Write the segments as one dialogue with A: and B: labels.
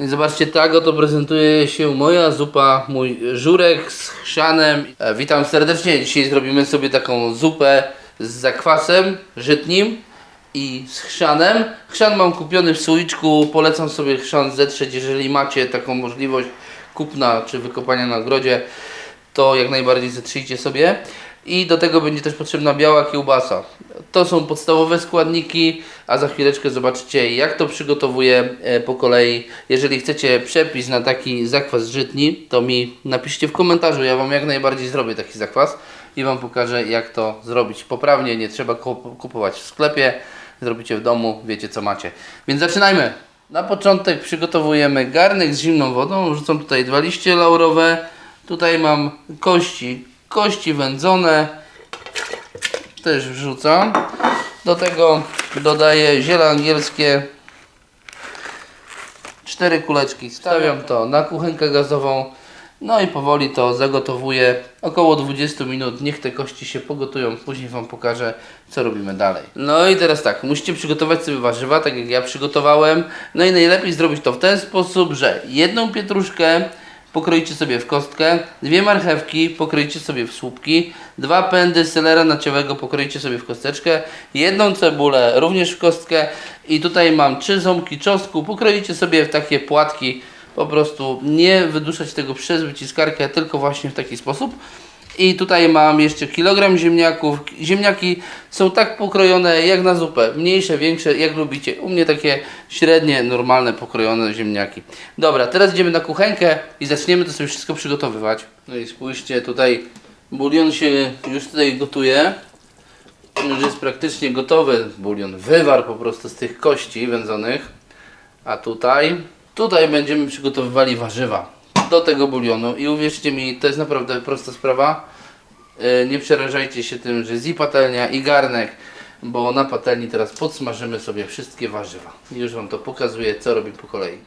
A: I zobaczcie, tak oto prezentuje się moja zupa, mój żurek z chrzanem. E, witam serdecznie. Dzisiaj zrobimy sobie taką zupę z zakwasem żytnim i z chrzanem. Chrzan mam kupiony w słoiczku. Polecam sobie chrzan zetrzeć, jeżeli macie taką możliwość kupna czy wykopania na ogrodzie, to jak najbardziej zetrzyjcie sobie. I do tego będzie też potrzebna biała kiełbasa. To są podstawowe składniki, a za chwileczkę zobaczycie jak to przygotowuję e, po kolei. Jeżeli chcecie przepis na taki zakwas żytni, to mi napiszcie w komentarzu, ja Wam jak najbardziej zrobię taki zakwas i Wam pokażę jak to zrobić poprawnie, nie trzeba kup- kupować w sklepie, zrobicie w domu, wiecie co macie. Więc zaczynajmy! Na początek przygotowujemy garnek z zimną wodą, wrzucam tutaj dwa liście laurowe, tutaj mam kości, kości wędzone, też wrzucam. Do tego dodaję ziele angielskie. Cztery kuleczki. Stawiam to na kuchenkę gazową. No i powoli to zagotowuję. Około 20 minut. Niech te kości się pogotują. Później Wam pokażę, co robimy dalej. No i teraz tak. Musicie przygotować sobie warzywa, tak jak ja przygotowałem. No i najlepiej zrobić to w ten sposób, że jedną pietruszkę pokroicie sobie w kostkę, dwie marchewki pokroicie sobie w słupki, dwa pędy selera naciowego pokroicie sobie w kosteczkę, jedną cebulę również w kostkę i tutaj mam trzy ząbki czosnku, pokroicie sobie w takie płatki, po prostu nie wyduszać tego przez wyciskarkę, tylko właśnie w taki sposób. I tutaj mam jeszcze kilogram ziemniaków. Ziemniaki są tak pokrojone jak na zupę. Mniejsze, większe, jak lubicie. U mnie takie średnie, normalne, pokrojone ziemniaki. Dobra, teraz idziemy na kuchenkę i zaczniemy to sobie wszystko przygotowywać. No i spójrzcie, tutaj bulion się już tutaj gotuje. Już jest praktycznie gotowy bulion. Wywar po prostu z tych kości wędzonych. A tutaj, tutaj będziemy przygotowywali warzywa do tego bulionu i uwierzcie mi, to jest naprawdę prosta sprawa. Yy, Nie przerażajcie się tym, że i patelnia i garnek, bo na patelni teraz podsmażymy sobie wszystkie warzywa. Już Wam to pokazuję, co robię po kolei.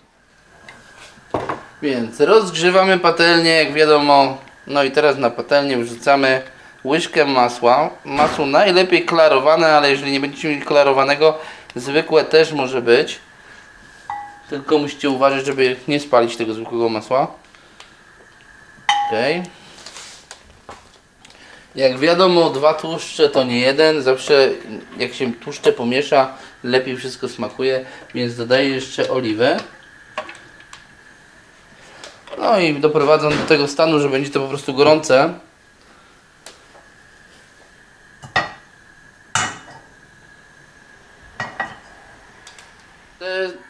A: Więc rozgrzewamy patelnię, jak wiadomo. No i teraz na patelnię wrzucamy łyżkę masła. Masło najlepiej klarowane, ale jeżeli nie będziecie mieli klarowanego, zwykłe też może być. Tylko musicie uważać, żeby nie spalić tego zwykłego masła. Ok. Jak wiadomo, dwa tłuszcze to nie jeden. Zawsze jak się tłuszcze pomiesza, lepiej wszystko smakuje, więc dodaję jeszcze oliwę. No i doprowadzam do tego stanu, że będzie to po prostu gorące.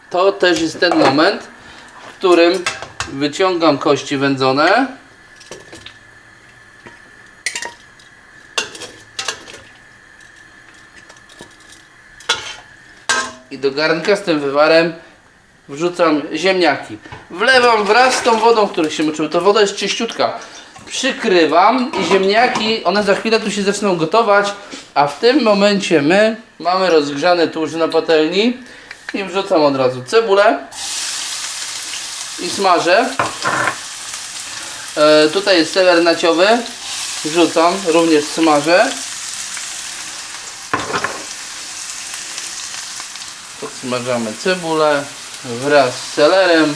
A: To też jest ten moment, w którym wyciągam kości wędzone. Do garnka z tym wywarem wrzucam ziemniaki. Wlewam wraz z tą wodą, w się moczyły. Ta woda jest czyściutka. Przykrywam i ziemniaki, one za chwilę tu się zaczną gotować, a w tym momencie my mamy rozgrzany tłuszcz na patelni i wrzucam od razu cebulę i smażę. E, tutaj jest seler naciowy, wrzucam, również smażę. Podsmażamy cebulę wraz z selerem.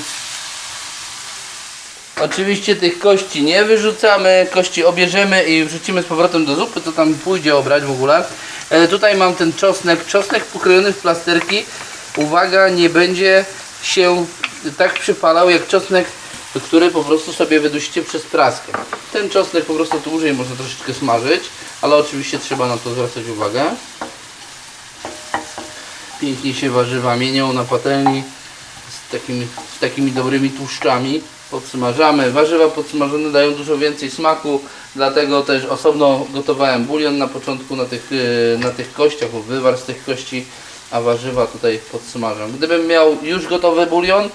A: Oczywiście tych kości nie wyrzucamy, kości obierzemy i wrzucimy z powrotem do zupy, to tam pójdzie obrać w ogóle. E, tutaj mam ten czosnek, czosnek pokrojony w plasterki. Uwaga, nie będzie się tak przypalał jak czosnek, który po prostu sobie wydusicie przez praskę. Ten czosnek po prostu dłużej można troszeczkę smażyć, ale oczywiście trzeba na to zwracać uwagę. Pięknie się warzywa mienią na patelni z takimi, z takimi dobrymi tłuszczami. Podsmażamy. Warzywa podsmażone dają dużo więcej smaku, dlatego też osobno gotowałem bulion na początku na tych, yy, na tych kościach, wywar z tych kości, a warzywa tutaj podsmażam. Gdybym miał już gotowy bulion,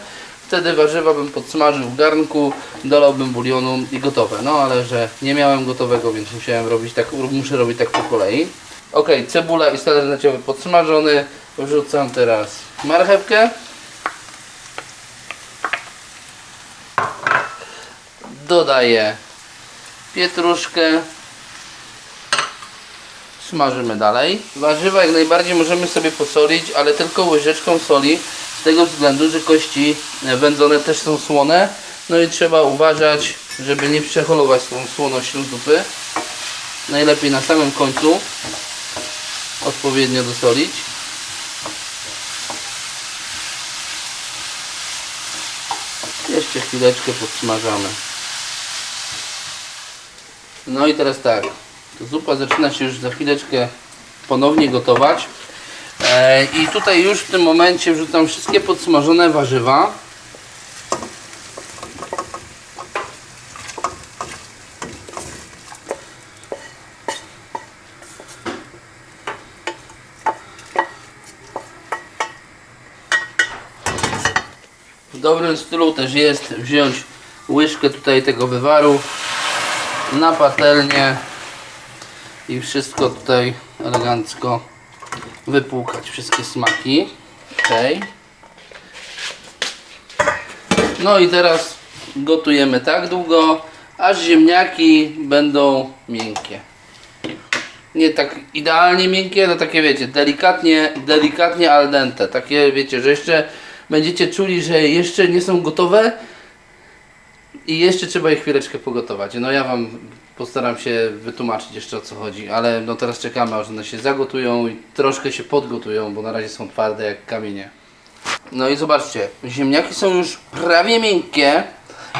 A: wtedy warzywa bym podsmażył w garnku, dolałbym bulionu i gotowe. No ale że nie miałem gotowego, więc musiałem robić tak, muszę robić tak po kolei. Ok, cebula i seler naciowy podsmażony. Wrzucam teraz marchewkę. Dodaję pietruszkę. Smażymy dalej. Warzywa jak najbardziej możemy sobie posolić, ale tylko łyżeczką soli. Z tego względu, że kości e, wędzone też są słone. No i trzeba uważać, żeby nie przeholować tą słonością zupy. Najlepiej na samym końcu odpowiednio dosolić. Jeszcze chwileczkę podsmażamy. No i teraz tak, zupa zaczyna się już za chwileczkę ponownie gotować. E, I tutaj już w tym momencie wrzucam wszystkie podsmażone warzywa. W dobrym stylu też jest wziąć łyżkę tutaj tego wywaru na patelnię i wszystko tutaj elegancko wypłukać, wszystkie smaki. Okay. No i teraz gotujemy tak długo, aż ziemniaki będą miękkie. Nie tak idealnie miękkie, no takie wiecie, delikatnie, delikatnie al dente. Takie wiecie, że jeszcze będziecie czuli, że jeszcze nie są gotowe i jeszcze trzeba ich chwileczkę pogotować. No ja Wam postaram się wytłumaczyć jeszcze o co chodzi, ale no teraz czekamy, aż one się zagotują i troszkę się podgotują, bo na razie są twarde jak kamienie. No i zobaczcie, ziemniaki są już prawie miękkie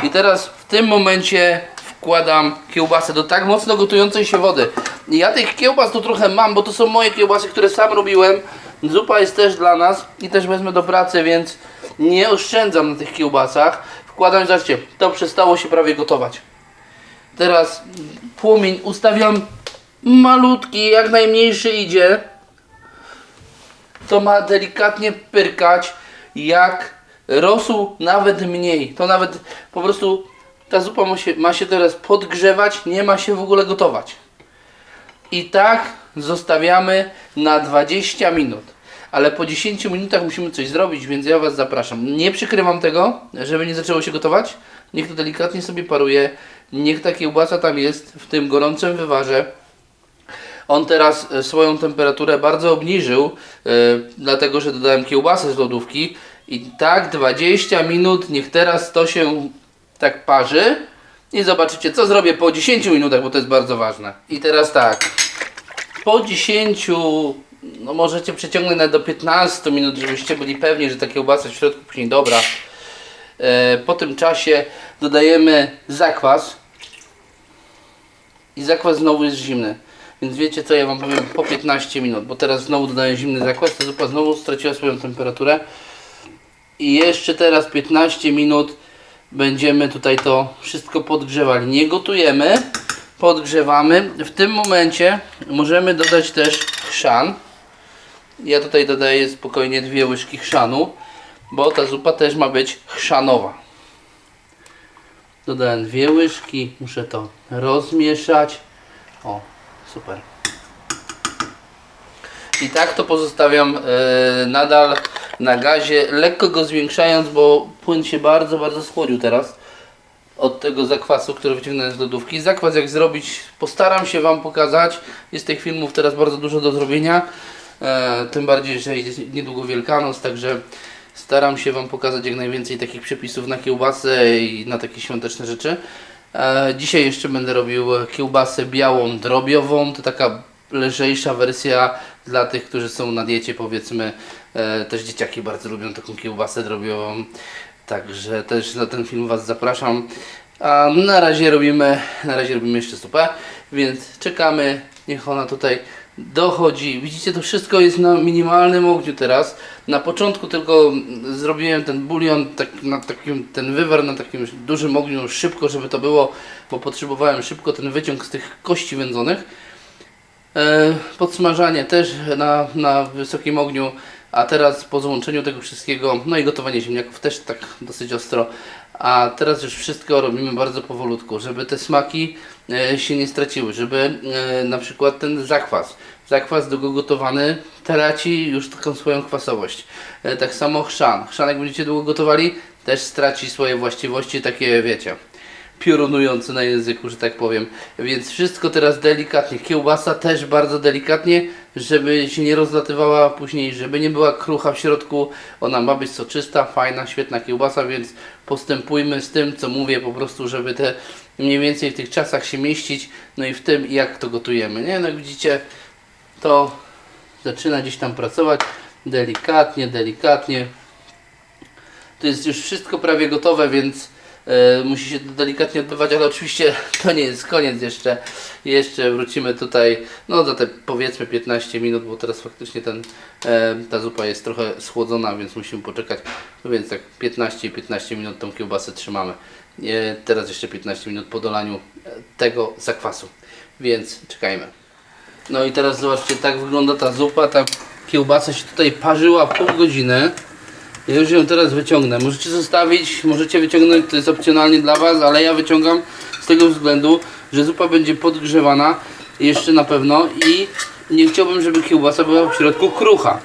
A: i teraz w tym momencie wkładam kiełbasę do tak mocno gotującej się wody. Ja tych kiełbas tu trochę mam, bo to są moje kiełbasy, które sam robiłem. Zupa jest też dla nas i też wezmę do pracy, więc nie oszczędzam na tych kiełbasach. Wkładam, zobaczcie, to przestało się prawie gotować. Teraz płomień ustawiam malutki, jak najmniejszy idzie. To ma delikatnie pyrkać, jak rosół nawet mniej. To nawet po prostu ta zupa ma się, ma się teraz podgrzewać, nie ma się w ogóle gotować. I tak zostawiamy na 20 minut. Ale po 10 minutach musimy coś zrobić, więc ja Was zapraszam. Nie przykrywam tego, żeby nie zaczęło się gotować. Niech to delikatnie sobie paruje. Niech ta kiełbasa tam jest w tym gorącym wywarze. On teraz e, swoją temperaturę bardzo obniżył, e, dlatego że dodałem kiełbasę z lodówki. I tak 20 minut, niech teraz to się tak parzy. I zobaczycie, co zrobię po 10 minutach, bo to jest bardzo ważne. I teraz tak, po 10, no możecie przeciągnąć nawet do 15 minut, żebyście byli pewni, że ta kiełbasa w środku później dobra. E, po tym czasie dodajemy zakwas. I zakwas znowu jest zimny. Więc wiecie co, ja Wam powiem po 15 minut, bo teraz znowu dodaję zimny zakwas, ta zupa znowu straciła swoją temperaturę. I jeszcze teraz 15 minut będziemy tutaj to wszystko podgrzewali. Nie gotujemy, podgrzewamy. W tym momencie możemy dodać też chrzan. Ja tutaj dodaję spokojnie dwie łyżki chrzanu, bo ta zupa też ma być chrzanowa. Dodałem dwie łyżki, muszę to rozmieszać. O, super. I tak to pozostawiam e, nadal na gazie, lekko go zwiększając, bo płyn się bardzo, bardzo schłodził teraz od tego zakwasu, który wyciągnąłem z lodówki. Zakwas jak zrobić, postaram się Wam pokazać. Jest tych filmów teraz bardzo dużo do zrobienia, e, tym bardziej, że jest niedługo Wielkanoc, także staram się Wam pokazać jak najwięcej takich przepisów na kiełbasę i na takie świąteczne rzeczy. E, dzisiaj jeszcze będę robił kiełbasę białą drobiową, to taka lżejsza wersja dla tych, którzy są na diecie powiedzmy. E, też dzieciaki bardzo lubią taką kiełbasę drobiową. Także też na ten film Was zapraszam. A na razie robimy, na razie robimy jeszcze zupę, więc czekamy, niech ona tutaj dochodzi. Widzicie, to wszystko jest na minimalnym ogniu teraz. Na początku tylko zrobiłem ten bulion, tak, na takim, ten wywar na takim dużym ogniu szybko, żeby to było, bo potrzebowałem szybko ten wyciąg z tych kości wędzonych. E, Podsmażanie też na, na wysokim ogniu, a teraz po złączeniu tego wszystkiego, no i gotowanie ziemniaków też tak dosyć ostro, a teraz już wszystko robimy bardzo powolutku, żeby te smaki e, się nie straciły, żeby e, na przykład ten zakwas, zakwas długo gotowany traci już taką swoją kwasowość. E, Tak samo chrzan, chrzan jak będziecie długo gotowali też straci swoje właściwości takie wiecie piorunujący na języku, że tak powiem. Więc wszystko teraz delikatnie. Kiełbasa też bardzo delikatnie, żeby się nie rozlatywała później, żeby nie była krucha w środku. Ona ma być soczysta, fajna, świetna kiełbasa, więc postępujmy z tym, co mówię, po prostu, żeby te mniej więcej w tych czasach się mieścić, no i w tym, jak to gotujemy. Nie, no jak widzicie, to zaczyna gdzieś tam pracować delikatnie, delikatnie. To jest już wszystko prawie gotowe, więc musi się delikatnie odbywać, ale oczywiście to nie jest koniec jeszcze. Jeszcze wrócimy tutaj, no za te powiedzmy 15 minut, bo teraz faktycznie ten, e, ta zupa jest trochę schłodzona, więc musimy poczekać. No więc tak 15-15 minut tą kiełbasę trzymamy. E, teraz jeszcze 15 minut po dolaniu e, tego zakwasu, więc czekajmy. No i teraz zobaczcie, tak wygląda ta zupa. Ta kiełbasa się tutaj parzyła pół godziny. Ja już ją teraz wyciągnę. Możecie zostawić, możecie wyciągnąć, to jest opcjonalnie dla Was, ale ja wyciągam z tego względu, że zupa będzie podgrzewana jeszcze na pewno i nie chciałbym, żeby kiełbasa była w środku krucha.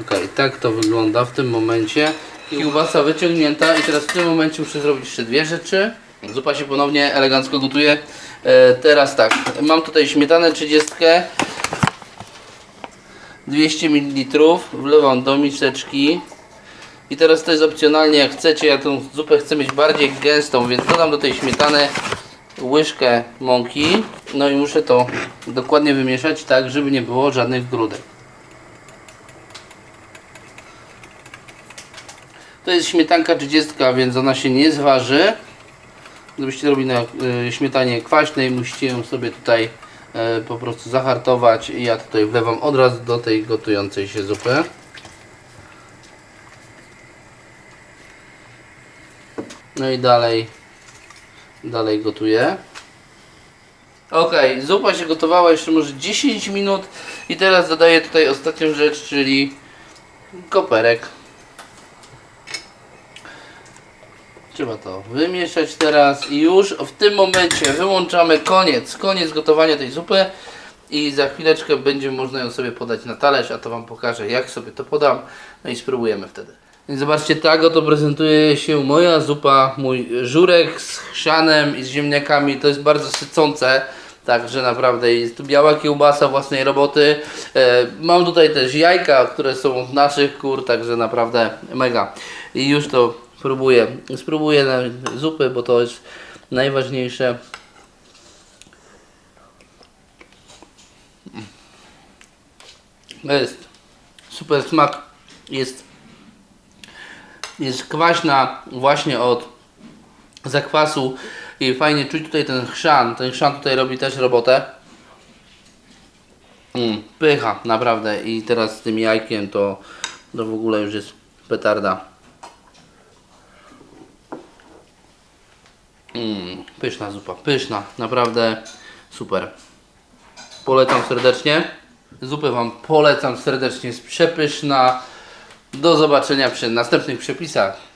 A: Ok, tak to wygląda w tym momencie. Kiełbasa wyciągnięta i teraz w tym momencie muszę zrobić jeszcze dwie rzeczy. Zupa się ponownie elegancko gotuje. E, teraz tak, mam tutaj śmietanę 30, 200 ml, wlewam do miseczki. I teraz to jest opcjonalnie, jak chcecie, ja tą zupę chcę mieć bardziej gęstą, więc dodam do tej śmietany łyżkę mąki. No i muszę to dokładnie wymieszać tak, żeby nie było żadnych grudek. To jest śmietanka 30, więc ona się nie zważy. Gdybyście robili na y, śmietanie kwaśnej, musicie ją sobie tutaj po prostu zahartować. I ja tutaj wlewam od razu do tej gotującej się zupy. No i dalej, dalej gotuję. Ok, zupa się gotowała jeszcze może 10 minut i teraz dodaję tutaj ostatnią rzecz, czyli koperek. Trzeba to wymieszać teraz i już w tym momencie wyłączamy koniec, koniec gotowania tej zupy i za chwileczkę będzie można ją sobie podać na talerz, a to Wam pokażę jak sobie to podam, no i spróbujemy wtedy. Zobaczcie, tak oto prezentuje się moja zupa, mój żurek z chrzanem i z ziemniakami, to jest bardzo sycące. Także naprawdę jest tu biała kiełbasa własnej roboty. E, mam tutaj też jajka, które są od naszych kur, także naprawdę mega. I już to próbuję. Spróbuję na zupy, bo to jest najważniejsze. Jest super smak. Jest, jest kwaśna właśnie od zakwasu i fajnie czuć tutaj ten chrzan. Ten chrzan tutaj robi też robotę. Mm, pycha, naprawdę. I teraz z tym jajkiem to, to w ogóle już jest petarda. Mm, pyszna zupa, pyszna, naprawdę super. Polecam serdecznie. Zupę Wam polecam serdecznie, jest przepyszna. Do zobaczenia przy następnych przepisach.